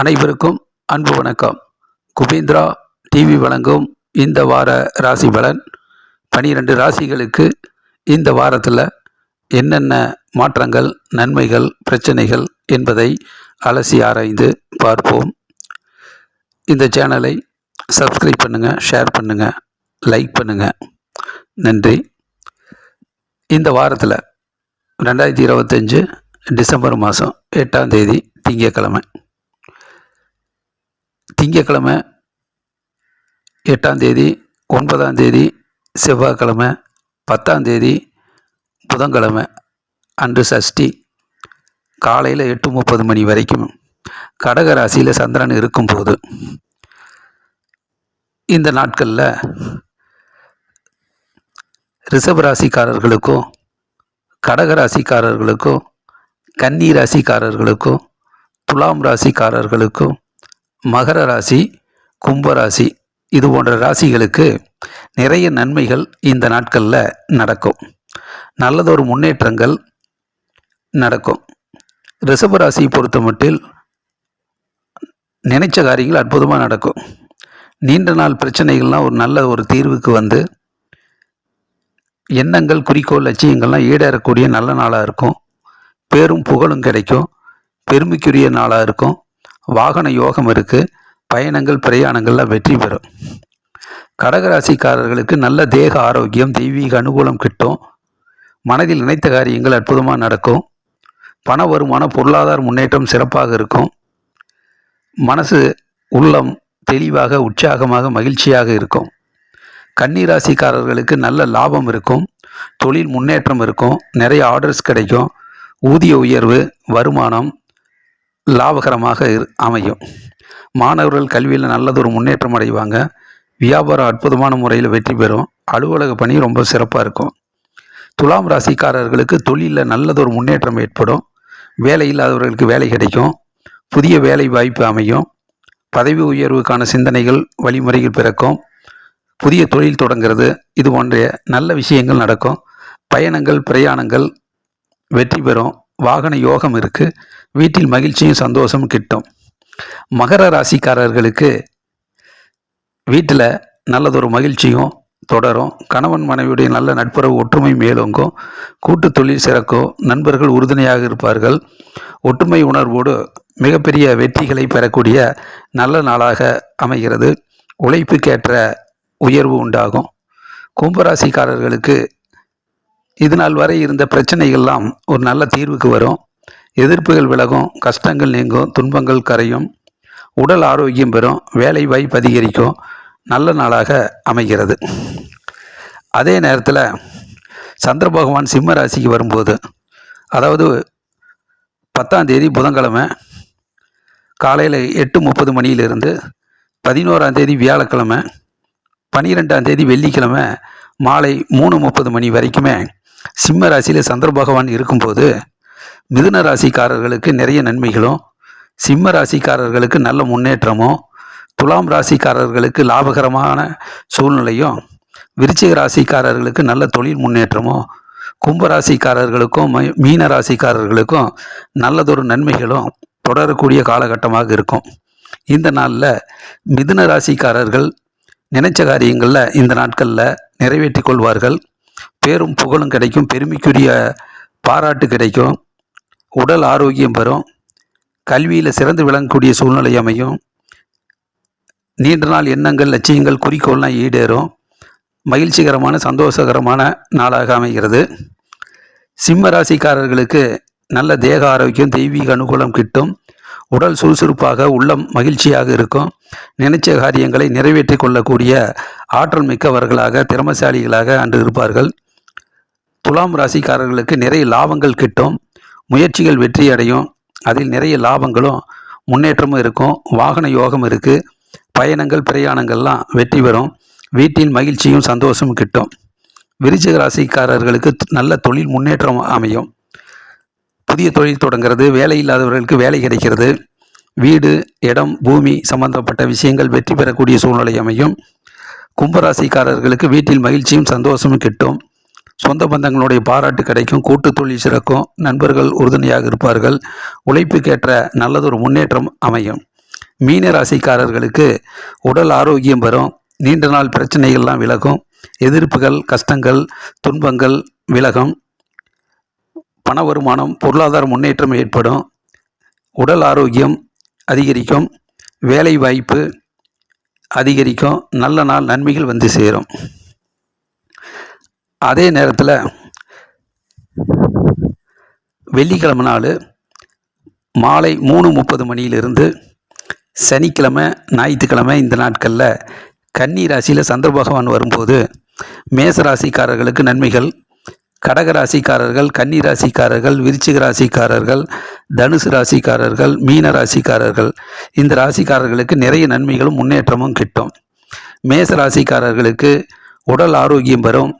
அனைவருக்கும் அன்பு வணக்கம். குபேந்திரா டிவி வழங்கும் இந்த வார ராசி பலன். பனிரெண்டு ராசிகளுக்கு இந்த வாரத்தில் என்னென்ன மாற்றங்கள் நன்மைகள் பிரச்சனைகள் என்பதை அலசி ஆராய்ந்து பார்ப்போம். இந்த சேனலை சப்ஸ்கிரைப் பண்ணுங்கள் ஷேர் பண்ணுங்கள் லைக் பண்ணுங்கள் நன்றி. இந்த வாரத்தில் ரெண்டாயிரத்தி இருபத்தஞ்சு டிசம்பர் மாதம் எட்டாம் தேதி திங்கக்கிழமை திங்கக்கிழமை எட்டாம் தேதி ஒன்பதாம் தேதி செவ்வாய்க்கிழமை பத்தாம் தேதி புதன்கிழமை அன்று சஷ்டி. காலையில் எட்டு முப்பது மணி வரைக்கும் கடக ராசியில் சந்திரன் இருக்கும்போது இந்த நாட்களில் ரிஷப ராசிக்காரர்களுக்கும் கடக ராசிக்காரர்களுக்கும் கன்னி ராசிக்காரர்களுக்கும் துலாம் ராசிக்காரர்களுக்கும் மகர ராசி கும்பராசி இது போன்ற ராசிகளுக்கு நிறைய நன்மைகள் இந்த நாட்களில் நடக்கும். நல்லதொரு முன்னேற்றங்கள் நடக்கும். ரிஷப ராசியை பொறுத்த மட்டில் நினைச்ச காரியங்கள் அற்புதமாக நடக்கும். நீண்ட நாள் பிரச்சனைகள்லாம் ஒரு நல்ல ஒரு தீர்வுக்கு வந்து எண்ணங்கள் குறிக்கோள் லட்சியங்கள்லாம் ஈடேறக்கூடிய நல்ல நாளாக இருக்கும். பேரும் புகழும் கிடைக்கும். பெருமைக்குரிய நாளாக இருக்கும். வாகன யோகம் இருக்குது பயணங்கள் பிரயாணங்கள்லாம் வெற்றி பெறும். கடகராசிக்காரர்களுக்கு நல்ல தேக ஆரோக்கியம் தெய்வீக அனுகூலம் கிட்டும். மனதில் நினைத்த காரியங்கள் அற்புதமாக நடக்கும். பண வருமான பொருளாதார முன்னேற்றம் சிறப்பாக இருக்கும். மனசு உள்ளம் தெளிவாக உற்சாகமாக மகிழ்ச்சியாக இருக்கும். கன்னிராசிக்காரர்களுக்கு நல்ல லாபம் இருக்கும். தொழில் முன்னேற்றம் இருக்கும். நிறைய ஆர்டர்ஸ் கிடைக்கும். ஊதிய உயர்வு வருமானம் லாபகரமாக இரு- அமையும். மாணவர்கள் கல்வியில் நல்லதொரு முன்னேற்றம் அடைவாங்க. வியாபாரம் அற்புதமான முறையில் வெற்றி பெறும். அலுவலக பணி ரொம்ப சிறப்பாக இருக்கும். துலாம் ராசிக்காரர்களுக்கு தொழிலில் நல்லதொரு முன்னேற்றம் ஏற்படும். வேலை இல்லாதவர்களுக்கு வேலை கிடைக்கும். புதிய வேலை வாய்ப்பு அமையும். பதவி உயர்வுக்கான சிந்தனைகள் வழிமுறைகள் பிறக்கும். புதிய தொழில் தொடங்கிறது இது போன்ற நல்ல விஷயங்கள் நடக்கும். பயணங்கள் பிரயாணங்கள் வெற்றி பெறும். வாகன யோகம் இருக்குது வீட்டில் மகிழ்ச்சியும் சந்தோஷமும் கிட்டும். மகர ராசிக்காரர்களுக்கு வீட்டில் நல்லதொரு மகிழ்ச்சியும் தொடரும். கணவன் மனைவியுடைய நல்ல நட்புறவு ஒற்றுமை மேலோங்கும். கூட்டு தொழில் சிறக்கும். நண்பர்கள் உறுதுணையாக இருப்பார்கள். ஒற்றுமை உணர்வோடு மிகப்பெரிய வெற்றிகளை பெறக்கூடிய நல்ல நாளாக அமைகிறது. உழைப்புக்கேற்ற உயர்வு உண்டாகும். கும்பராசிக்காரர்களுக்கு இது நாள் வரை இருந்த பிரச்சனைகள்லாம் ஒரு நல்ல தீர்வுக்கு வரும். எதிர்ப்புகள் விலகும் கஷ்டங்கள் நீங்கும் துன்பங்கள் கரையும். உடல் ஆரோக்கியம் பெறும் வேலை வாய்ப்பு அதிகரிக்கும் நல்ல நாளாக அமைகிறது. அதே நேரத்தில் சந்திர பகவான் சிம்ம ராசிக்கு வரும்போது அதாவது பத்தாம் தேதி புதன்கிழமை காலையில் எட்டு முப்பது மணியிலிருந்து பதினோராம் தேதி வியாழக்கிழமை பன்னிரெண்டாம் தேதி வெள்ளிக்கிழமை மாலை மூணு முப்பது மணி வரைக்குமே சிம்ம ராசியில் சந்திர பகவான் இருக்கும்போது மிதுன ராசிக்காரர்களுக்கு நிறைய நன்மைகளும் சிம்ம ராசிக்காரர்களுக்கு நல்ல முன்னேற்றமும் துலாம் ராசிக்காரர்களுக்கு லாபகரமான சூழ்நிலையும் விருச்சிக ராசிக்காரர்களுக்கு நல்ல தொழில் முன்னேற்றமும் கும்ப ராசிக்காரர்களுக்கும் மீன ராசிக்காரர்களுக்கும் நல்லதொரு நன்மைகளும் தொடரக்கூடிய காலகட்டமாக இருக்கும். இந்த நாளில் மிதுன ராசிக்காரர்கள் நினைச்ச காரியங்களில் இந்த நாட்களில் நிறைவேற்றி கொள்வார்கள். பேரும் புகழும் கிடைக்கும். பெருமைக்குரிய பாராட்டு கிடைக்கும். உடல் ஆரோக்கியம் பெறும். கல்வியில் சிறந்து விளங்கக்கூடிய சூழ்நிலை அமையும். நீண்ட நாள் எண்ணங்கள் லட்சியங்கள் குறிக்கோள்லாம் ஈடேறும். மகிழ்ச்சிகரமான சந்தோஷகரமான நாளாக அமைகிறது. சிம்ம ராசிக்காரர்களுக்கு நல்ல தேக ஆரோக்கியம் தெய்வீக அனுகூலம் கிட்டும். உடல் சுறுசுறுப்பாக உள்ளம் மகிழ்ச்சியாக இருக்கும். நினைச்ச காரியங்களை நிறைவேற்றி கொள்ளக்கூடிய ஆற்றல் மிக்கவர்களாக திறமசாலிகளாக அன்று இருப்பார்கள். துலாம் ராசிக்காரர்களுக்கு நிறைய லாபங்கள் கிட்டும் முயற்சிகள் வெற்றி அடையும் அதில் நிறைய லாபங்களும் முன்னேற்றமும் இருக்கும். வாகன யோகம் இருக்குது பயணங்கள் பிரயாணங்கள்லாம் வெற்றி பெறும். வீட்டின் மகிழ்ச்சியும் சந்தோஷமும் கிட்டும். விருச்சிக ராசிக்காரர்களுக்கு நல்ல தொழில் முன்னேற்றம் அமையும். புதிய தொழில் தொடங்கிறது வேலை இல்லாதவர்களுக்கு வேலை கிடைக்கிறது. வீடு இடம் பூமி சம்பந்தப்பட்ட விஷயங்கள் வெற்றி பெறக்கூடிய சூழ்நிலை அமையும். கும்பராசிக்காரர்களுக்கு வீட்டில் மகிழ்ச்சியும் சந்தோஷமும் கிட்டும். சொந்த பந்தங்களுடைய பாராட்டு கிடைக்கும் கூட்டு தொழில் சிறக்கும் நண்பர்கள் உறுதுணையாக இருப்பார்கள் உழைப்புக்கேற்ற நல்லதொரு முன்னேற்றம் அமையும். மீன ராசிக்காரர்களுக்கு உடல் ஆரோக்கியம் வரும் நீண்ட நாள் பிரச்சனைகள்லாம் விலகும் எதிர்ப்புகள் கஷ்டங்கள் துன்பங்கள் விலகும் பண வருமானம் பொருளாதார முன்னேற்றம் ஏற்படும் உடல் ஆரோக்கியம் அதிகரிக்கும் வேலை வாய்ப்பு அதிகரிக்கும் நல்ல நாள் நன்மைகள் வந்து சேரும். அதே நேரத்தில் வெள்ளிக்கிழமை நாள் மாலை மூணு முப்பது மணியிலிருந்து சனிக்கிழமை ஞாயிற்றுக்கிழமை இந்த நாட்களில் கன்னி ராசியில் சந்திர பகவான் வரும்போது மேச ராசிக்காரர்களுக்கு நன்மைகள். கடக ராசிக்காரர்கள் கன்னி ராசிக்காரர்கள் விருச்சிக ராசிக்காரர்கள் தனுசு ராசிக்காரர்கள் மீன ராசிக்காரர்கள். இந்த ராசிக்காரர்களுக்கு நிறைய நன்மைகளும் முன்னேற்றமும் கிட்டும். மேச ராசிக்காரர்களுக்கு உடல் ஆரோக்கியம் வரும்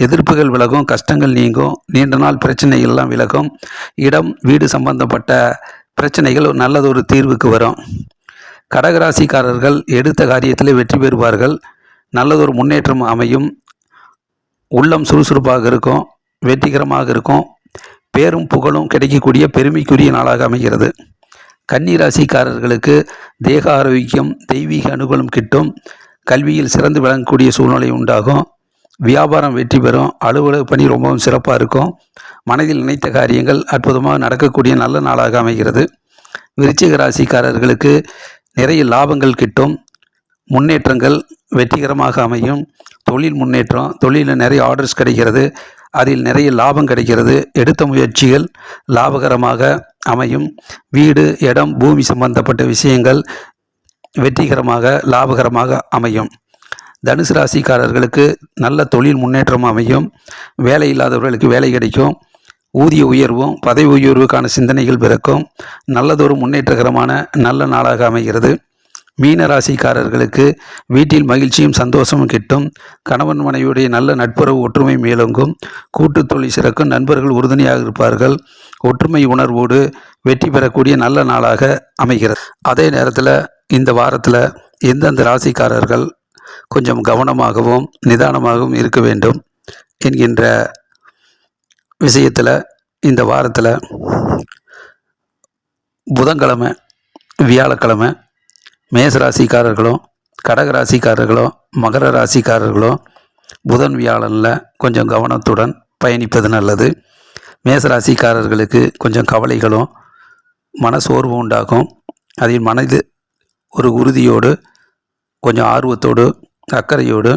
எதிர்ப்புகள் விலகும் கஷ்டங்கள் நீங்கும் நீண்ட நாள் பிரச்சனைகள்லாம் விலகும். இடம் வீடு சம்பந்தப்பட்ட பிரச்சனைகள் நல்லதொரு தீர்வுக்கு வரும். கடகராசிக்காரர்கள் எடுத்த காரியத்தில் வெற்றி பெறுவார்கள். நல்லதொரு முன்னேற்றம் அமையும். உள்ளம் சுறுசுறுப்பாக இருக்கும். வெற்றிகரமாக இருக்கும். பேரும் புகழும் கிடைக்கக்கூடிய பெருமைக்குரிய நாளாக அமைகிறது. கன்னிராசிக்காரர்களுக்கு தேக ஆரோக்கியம் தெய்வீக அனுகூலம் கிட்டும். கல்வியில் சிறந்து விளங்கக்கூடிய சூழ்நிலை உண்டாகும். வியாபாரம் வெற்றி பெறும். அலுவலக பணி ரொம்பவும் சிறப்பாக இருக்கும். மனதில் நினைத்த காரியங்கள் அற்புதமாக நடக்கக்கூடிய நல்ல நாளாக அமைகிறது. விருச்சிக ராசிக்காரர்களுக்கு நிறைய லாபங்கள் கிட்டும். முன்னேற்றங்கள் வெற்றிகரமாக அமையும். தொழில் முன்னேற்றம் தொழிலில் நிறைய ஆர்டர்ஸ் கிடைக்கிறது. அதில் நிறைய லாபம் கிடைக்கிறது. எடுத்த முயற்சிகள் லாபகரமாக அமையும். வீடு இடம் பூமி சம்பந்தப்பட்ட விஷயங்கள் வெற்றிகரமாக லாபகரமாக அமையும். தனுசு ராசிக்காரர்களுக்கு நல்ல தொழில் முன்னேற்றம் அமையும். வேலை இல்லாதவர்களுக்கு வேலை கிடைக்கும். ஊதிய உயர்வும் பதவி உயர்வுக்கான சிந்தனைகள் பிறக்கும். நல்லதொரு முன்னேற்றகரமான நல்ல நாளாக அமைகிறது. மீன ராசிக்காரர்களுக்கு வீட்டில் மகிழ்ச்சியும் சந்தோஷமும் கிட்டும். கணவன் மனைவியுடைய நல்ல நட்புறவு ஒற்றுமை மேலோங்கும். கூட்டு தொழில் சிறக்கும். நண்பர்கள் உறுதுணையாக இருப்பார்கள். ஒற்றுமை உணர்வோடு வெற்றி பெறக்கூடிய நல்ல நாளாக அமைகிறது. அதே நேரத்தில் இந்த வாரத்தில் எந்தெந்த ராசிக்காரர்கள் கொஞ்சம் கவனமாகவும் நிதானமாகவும் இருக்க வேண்டும் என்கின்ற விஷயத்தில் இந்த வாரத்தில் புதன்கிழமை வியாழக்கிழமை மேச ராசிக்காரர்களும் கடக ராசிக்காரர்களும் மகர ராசிக்காரர்களும் புதன் வியாழனில் கொஞ்சம் கவனத்துடன் பயணிப்பது நல்லது. மேச ராசிக்காரர்களுக்கு கொஞ்சம் கவலைகளும் மனசோர்வு உண்டாகும். அதில் மனது ஒரு உறுதியோடு கொஞ்சம் ஆர்வத்தோடு அக்கறையோடு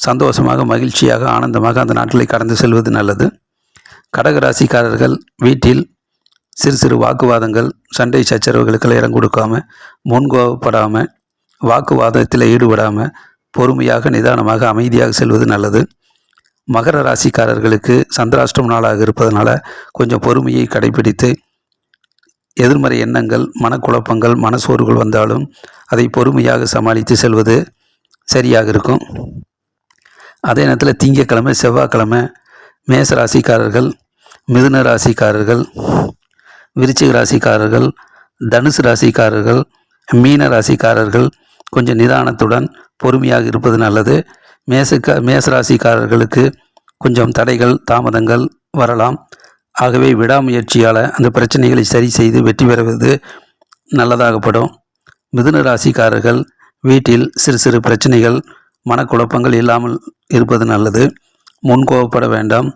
சந்தோஷமாக மகிழ்ச்சியாக ஆனந்தமாக அந்த நாட்களை கடந்து செல்வது நல்லது. கடக ராசிக்காரர்கள் வீட்டில் சிறு சிறு வாக்குவாதங்கள் சண்டை சச்சரவுகளுக்கெல்லாம் இடம் கொடுக்காமல் முன்கோவப்படாமல் வாக்குவாதத்தில் ஈடுபடாமல் பொறுமையாக நிதானமாக அமைதியாக செல்வது நல்லது. மகர ராசிக்காரர்களுக்கு சந்திராஷ்டம் நாளாக இருப்பதனால கொஞ்சம் பொறுமையை கடைபிடித்து எதிர்மறை எண்ணங்கள் மனக்குழப்பங்கள் மனசோர்வுகள் வந்தாலும் அதை பொறுமையாக சமாளித்து செல்வது சரியாக இருக்கும். அதே நேரத்தில் திங்கக்கிழமை செவ்வாய்க்கிழமை மேச ராசிக்காரர்கள் மிதுன ராசிக்காரர்கள் விருச்சிக ராசிக்காரர்கள் தனுசு ராசிக்காரர்கள் மீன ராசிக்காரர்கள் கொஞ்சம் நிதானத்துடன் பொறுமையாக இருப்பது நல்லது. மேசக்க மேச ராசிக்காரர்களுக்கு கொஞ்சம் தடைகள் தாமதங்கள் வரலாம். ஆகவே விடாமுயற்சியால் அந்த பிரச்சனைகளை சரி செய்து வெற்றி பெறுவது நல்லதாகப்படும். மிதுன ராசிக்காரர்கள் வீட்டில் சிறு சிறு பிரச்சனைகள் மனக்குழப்பங்கள் இல்லாமல் இருப்பது நல்லது. முன்கோவப்பட வேண்டாம்.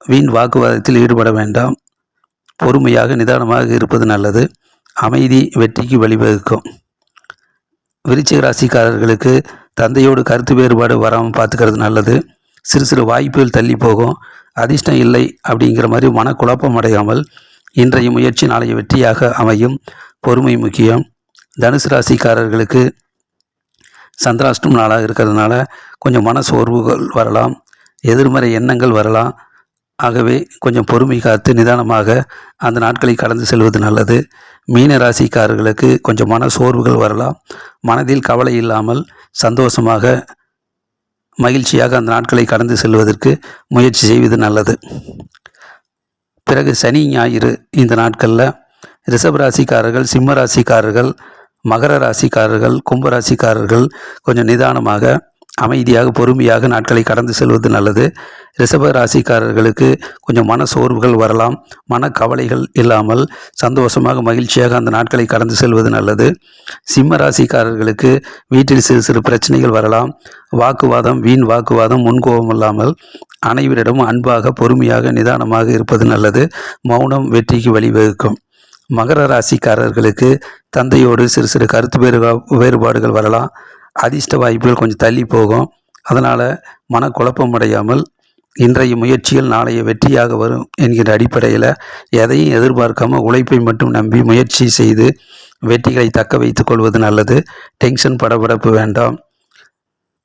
வீண் வாக்குவாதத்தில் ஈடுபட வேண்டாம். பொறுமையாக நிதானமாக இருப்பது நல்லது. அமைதி வெற்றிக்கு வழிவகுக்கும். விருச்சிக ராசிக்காரர்களுக்கு தந்தையோடு கருத்து வேறுபாடு வராமல் பார்த்துக்கிறது நல்லது. சிறு சிறு வாய்ப்புகள் தள்ளி போகும். அதிர்ஷ்டம் இல்லை அப்படிங்கிற மாதிரி மனக்குழப்பம் அடையாமல் இன்றைய முயற்சி நாளைய வெற்றியாக அமையும். பொறுமை முக்கியம். தனுசு ராசிக்காரர்களுக்கு சந்திராஷ்டம் நாளாக இருக்கிறதுனால கொஞ்சம் மன சோர்வுகள் வரலாம். எதிர்மறை எண்ணங்கள் வரலாம். ஆகவே கொஞ்சம் பொறுமை காத்து நிதானமாக அந்த நாட்களை கடந்து செல்வது நல்லது. மீன ராசிக்காரர்களுக்கு கொஞ்சம் மன சோர்வுகள் வரலாம். மனதில் கவலை இல்லாமல் சந்தோஷமாக மகிழ்ச்சியாக அந்த நாட்களை கடந்து செல்வதற்கு முயற்சி செய்வது நல்லது. பிறகு சனி ஞாயிறு இந்த நாட்களில் ரிஷப ராசிக்காரர்கள் சிம்ம ராசிக்காரர்கள் மகர ராசிக்காரர்கள் கும்ப ராசிக்காரர்கள் கொஞ்சம் நிதானமாக அமைதியாக பொறுமையாக நாட்களை கடந்து செல்வது நல்லது. ரிஷப ராசிக்காரர்களுக்கு கொஞ்சம் மன சோர்வுகள் வரலாம். மனக்கவலைகள் இல்லாமல் சந்தோஷமாக மகிழ்ச்சியாக அந்த நாட்களை கடந்து செல்வது நல்லது. சிம்ம ராசிக்காரர்களுக்கு வீட்டில் சிறு சிறு பிரச்சனைகள் வரலாம். வாக்குவாதம் வீண் வாக்குவாதம் முன்கோபம் இல்லாமல் அனைவரிடமும் அன்பாக பொறுமையாக நிதானமாக இருப்பது நல்லது. மௌனம் வெற்றிக்கு வழிவகுக்கும் மகர ராசிக்காரர்களுக்கு தந்தையோடு சிறு சிறு கருத்து வேறுபா வேறுபாடுகள் வரலாம். அதிர்ஷ்ட வாய்ப்புகள் கொஞ்சம் தள்ளி போகும். அதனால் மனக்குழப்பம் அடையாமல் இன்றைய முயற்சிகள் நாளைய வெற்றியாக வரும் என்கிற அடிப்படையில் எதையும் எதிர்பார்க்காம உழைப்பை மட்டும் நம்பி முயற்சி செய்து வெற்றிகளை தக்க வைத்து கொள்வது நல்லது. டென்ஷன் படபடப்பு வேண்டாம்.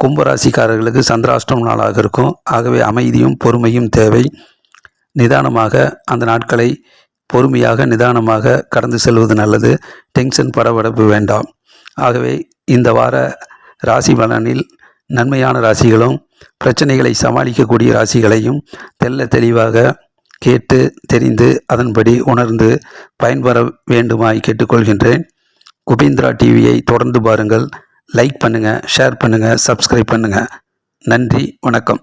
கும்பராசிக்காரர்களுக்கு சந்திராஷ்டம் நாளாக இருக்கும். ஆகவே அமைதியும் பொறுமையும் தேவை. நிதானமாக அந்த நாட்களை பொறுமையாக நிதானமாக கடந்து செல்வது நல்லது. டென்ஷன் படபடப்பு வேண்டாம். ஆகவே இந்த வார ராசி பலனில் நன்மையான ராசிகளும் பிரச்சனைகளை சமாளிக்கக்கூடிய ராசிகளையும் தெல்ல தெளிவாக கேட்டு தெரிந்து அதன்படி உணர்ந்து பயன்பெற வேண்டுமாய் கேட்டுக்கொள்கின்றேன். குபீந்திரா டிவியை தொடர்ந்து பாருங்கள். லைக் பண்ணுங்கள் ஷேர் பண்ணுங்கள் சப்ஸ்கிரைப் பண்ணுங்கள் நன்றி வணக்கம்.